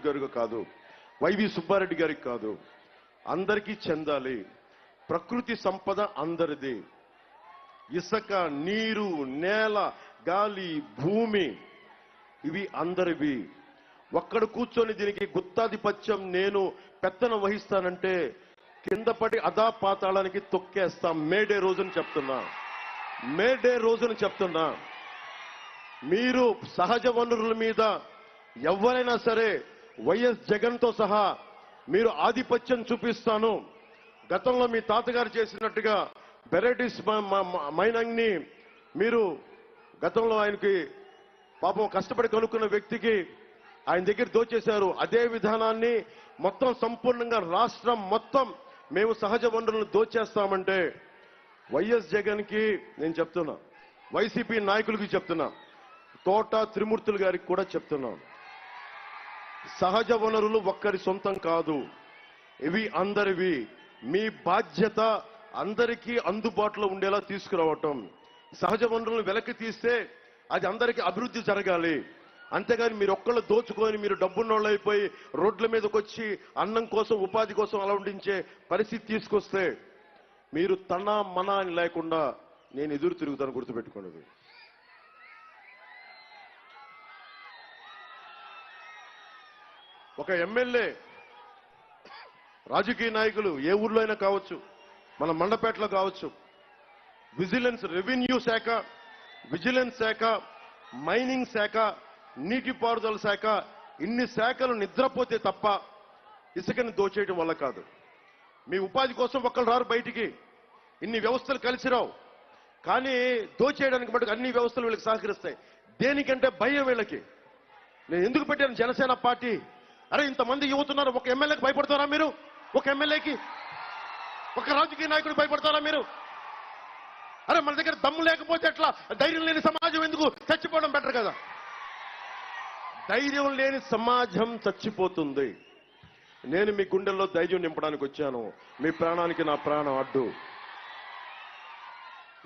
గారికి కాదు వైవి సుబ్బారెడ్డి గారికి కాదు అందరికీ చెందాలి. ప్రకృతి సంపద అందరిది. ఇసుక నీరు నేల గాలి భూమి ఇవి అందరివి. ఒక్కడు కూర్చొని దీనికి గుత్తాధిపత్యం నేను పెత్తన వహిస్తానంటే కింద పడి అదా పాతాళానికి తొక్కేస్తాం మేడే రోజును చెప్తున్నా. మేడే రోజును చెప్తున్నా. మీరు సహజ వనరుల మీద ఎవరైనా సరే వైఎస్ జగన్తో సహా మీరు ఆధిపత్యం చూపిస్తాను. గతంలో మీ తాతగారు చేసినట్టుగా బెరటిస్ మైనంగ్ని మీరు గతంలో ఆయనకి పాపం కష్టపడి కనుక్కున్న వ్యక్తికి ఆయన దగ్గర దోచేశారు. అదే విధానాన్ని మొత్తం సంపూర్ణంగా రాష్ట్రం మొత్తం మేము సహజ వనరులను దోచేస్తామంటే వైఎస్ జగన్కి నేను చెప్తున్నా. వైసీపీ నాయకులకి చెప్తున్నా. తోట త్రిమూర్తులు గారికి కూడా చెప్తున్నాను. సహజ వనరులు ఒక్కరి సొంతం కాదు. ఇవి అందరివి. మీ బాధ్యత అందరికీ అందుబాటులో ఉండేలా తీసుకురావటం. సహజ వనరులను వెనక్కి తీస్తే అది అందరికీ అభివృద్ధి జరగాలి. అంతేగాని మీరు ఒక్కళ్ళు దోచుకొని మీరు డబ్బున్నోళ్ళు అయిపోయి రోడ్ల మీదకి వచ్చి అన్నం కోసం ఉపాధి కోసం అలా ఉండించే పరిస్థితి తీసుకొస్తే మీరు తన మన అని లేకుండా నేను ఎదురు తిరుగుతాను గుర్తుపెట్టుకున్నది ఒక ఎమ్మెల్యే రాజకీయ నాయకులు ఏ ఊర్లో అయినా కావచ్చు మన మండపేటలో కావచ్చు విజిలెన్స్ రెవెన్యూ శాఖ విజిలెన్స్ శాఖ మైనింగ్ శాఖ నీటిపారుదల శాఖ ఇన్ని శాఖలు నిద్రపోతే తప్ప ఇసుకని దోచేయడం వల్ల కాదు. మీ ఉపాధి కోసం ఒక్కరు రారు బయటికి. ఇన్ని వ్యవస్థలు కలిసి రావు. కానీ దోచేయడానికి మటుకు అన్ని వ్యవస్థలు వీళ్ళకి సహకరిస్తాయి. దేనికంటే భయం వీళ్ళకి. నేను ఎందుకు పెట్టాను జనసేన పార్టీ అరే ఇంతమంది యువతున్నారు ఒక ఎమ్మెల్యేకి భయపడతారా మీరు? ఒక ఎమ్మెల్యేకి? ఒక రాజకీయ నాయకుడికి భయపడతారా మీరు? అరే మన దగ్గర దమ్ము లేకపోతే ఎట్లా? ధైర్యం లేని సమాజం ఎందుకు చచ్చిపోవడం బెటర్ కదా? ధైర్యం లేని సమాజం చచ్చిపోతుంది. నేను మీ గుండెల్లో ధైర్యం నింపడానికి వచ్చాను. మీ ప్రాణానికి నా ప్రాణం అడ్డు.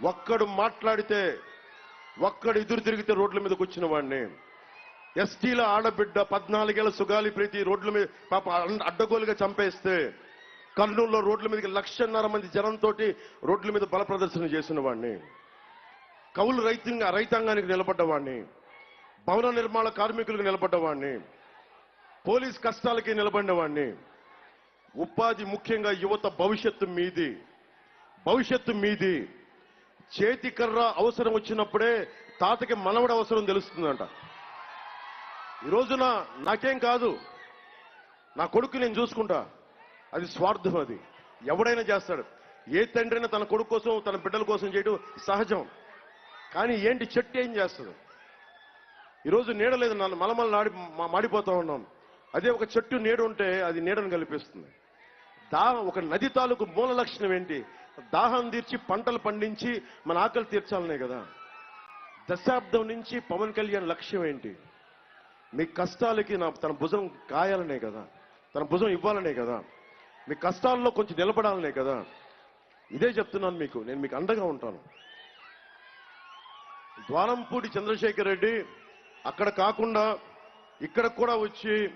ఒక్కడు మాట్లాడితే ఒక్కడు ఎదురు తిరిగితే రోడ్ల మీదకి వచ్చిన వాడిని. ఎస్టీల ఆడబిడ్డ పద్నాలుగేళ్ళ సుగాలి ప్రీతి రోడ్ల మీద పాప అడ్డగోలుగా చంపేస్తే కర్నూలులో రోడ్ల మీదకి లక్షన్నర మంది జనంతో రోడ్ల మీద బల ప్రదర్శన చేసిన వాడిని కౌలు రైతంగా రైతాంగానికి నిలబడ్డవాడిని భవన నిర్మాణ కార్మికులకు నిలబడ్డవాడిని పోలీస్ కష్టాలకి నిలబడినవాడిని ఉపాధి ముఖ్యంగా యువత భవిష్యత్తు మీది. భవిష్యత్తు మీది. చేతికర్ర అవసరం వచ్చినప్పుడే తాతకి మనవడ అవసరం తెలుస్తుందంట. ఈ రోజున నాకేం కాదు. నా కొడుకు నేను చూసుకుంటా. అది స్వార్థం అది. ఎవడైనా చేస్తాడు. ఏ తండ్రైనా తన కొడుకు కోసం తన బిడ్డల కోసం చేయడం సహజం. కానీ ఏంటి చెట్టు ఏం చేస్తుంది? ఈరోజు నీడ లేదు. నన్ను మలమల నాడి మాడిపోతూ ఉన్నాం అదే ఒక చెట్టు నీడ ఉంటే అది నీడను కల్పిస్తుంది. దాహం ఒక నది తాలూకు మూల లక్షణం ఏంటి? దాహం తీర్చి పంటలు పండించి మన ఆకలి తీర్చాలనే కదా. దశాబ్దం నుంచి పవన్ కళ్యాణ్ లక్ష్యం ఏంటి? మీ కష్టాలకి నా తన భుజం కాయాలనే కదా. తన భుజం ఇవ్వాలనే కదా. మీ కష్టాల్లో కొంచెం నిలబడాలనే కదా. ఇదే చెప్తున్నాను మీకు. నేను మీకు అండగా ఉంటాను. ద్వారంపూడి చంద్రశేఖర్ రెడ్డి అక్కడ కాకుండా ఇక్కడ కూడా వచ్చి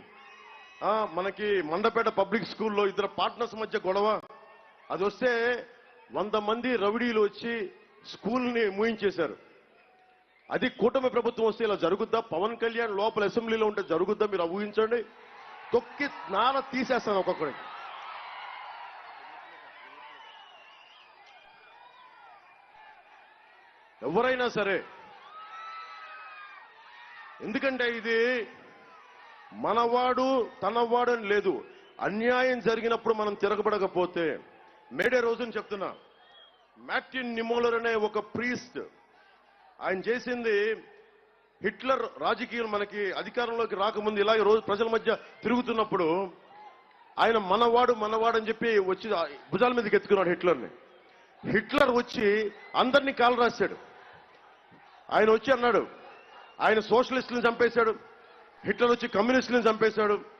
మనకి మండపేట పబ్లిక్ స్కూల్లో ఇద్దరు పార్ట్నర్స్ మధ్య గొడవ. అది వస్తే వంద మంది రౌడీలు వచ్చి స్కూల్ని మూయించేశారు. అది కూటమి ప్రభుత్వం వస్తే ఇలా జరుగుద్దా? పవన్ కళ్యాణ్ లోపల అసెంబ్లీలో ఉంటే జరుగుద్దా? మీరు ఊహించండి. తొక్కి నాన తీసేస్తాను ఒక్కొక్కడికి ఎవరైనా సరే ఎందుకంటే ఇది మనవాడు తనవాడు అని లేదు. అన్యాయం జరిగినప్పుడు మనం తిరగబడకపోతే మేడే రోజుని చెప్తున్నా మ్యాట్యూన్ నిమోలర్ అనే ఒక ప్రీస్ట్ ఆయన చేసింది హిట్లర్ రాజకీయం మనకి అధికారంలోకి రాకముందు ఇలాగే రోజు ప్రజల మధ్య తిరుగుతున్నప్పుడు ఆయన మనవాడు మనవాడు అని చెప్పి వచ్చి భుజాల మీదకి ఎత్తుకున్నాడు హిట్లర్ని. హిట్లర్ వచ్చి అందరినీ కాలు రాశాడు. ఆయన వచ్చి అన్నాడు ఆయన సోషలిస్టులను చంపేశాడు. హిట్లర్ వచ్చి కమ్యూనిస్టులను చంపేశాడు.